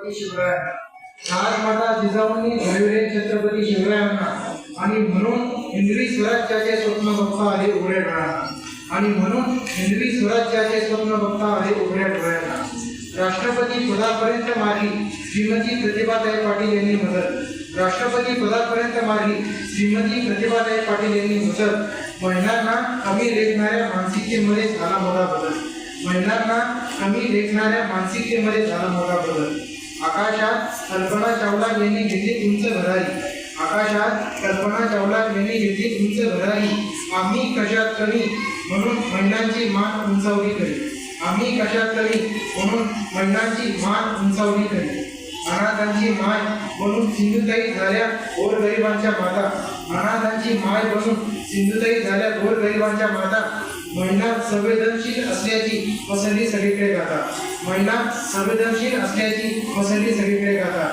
छत्रपती शिवराय. राजमाता जिजाऊंनी घडविले छत्रपती शिवरायांना. आणि म्हणून हिंदवी स्वराज्याचे स्वप्न बघता आले उघडे डोळ्यांना. आणि म्हणून हिंदवी स्वराज्याचे स्वप्न बघता आले उघड्या डोळ्यांना. राष्ट्रपती पदापर्यंत मार्गी श्रीमती प्रतिभाताई पाटील यांनी मदत. राष्ट्रपती पदापर्यंत मार्गी श्रीमती प्रतिभाताई पाटील यांनी मदत. महिलांना कमी लेखणाऱ्या मानसिकतेमध्ये झाला मोठा बदल. महिलांना कमी लेखणाऱ्या मानसिकतेमध्ये झाला मोठा बदल. आकाशात कल्पना चावला यांनी घेतली उंच भरारी. आकाशात कल्पना चावला यांनी घेतली उंच भरारी. आम्ही कशात कमी म्हणून महिलांची मान उंचावली करी. आम्ही कशात कमी म्हणून महिलांची मान उंचावली करी. अनाथांची माय म्हणून सिंधुताई झाल्या गोरगरिबांच्या माता. अनाथांची माय म्हणून सिंधुताई झाल्या गोरगरिबांच्या माता. महिला संवेदनशील असल्याची पसंती सगळीकडे गाता महिला संवेदनशील असल्याची पसंती सगळीकडे गाता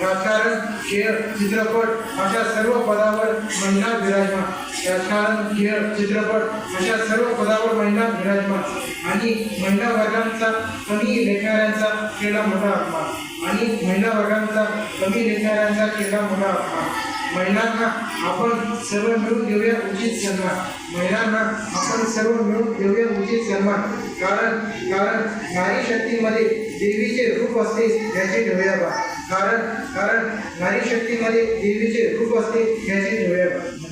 राजकारण खेळ चित्रपट अशा सर्व पदावर महिला विराजमान. राजकारण खेळ चित्रपट अशा सर्व पदावर महिला विराजमान. आणि महिला वर्गांचा कमी लेखणाऱ्यांचा केला मोठा अपमान आणि महिला वर्गांचा कमी लेखणाऱ्यांचा केला मोठा महिलांना आपण सर्व मिळून देऊया उचित सन्मान. महिलांना आपण सर्व मिळून देऊया उचित सन्मान. कारण कारण नारी शक्तीमध्ये देवीचे रूप असते याची ठेवूया बा. कारण कारण नारी शक्तीमध्ये देवीचे रूप असते याची ठेवूया बा.